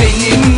benim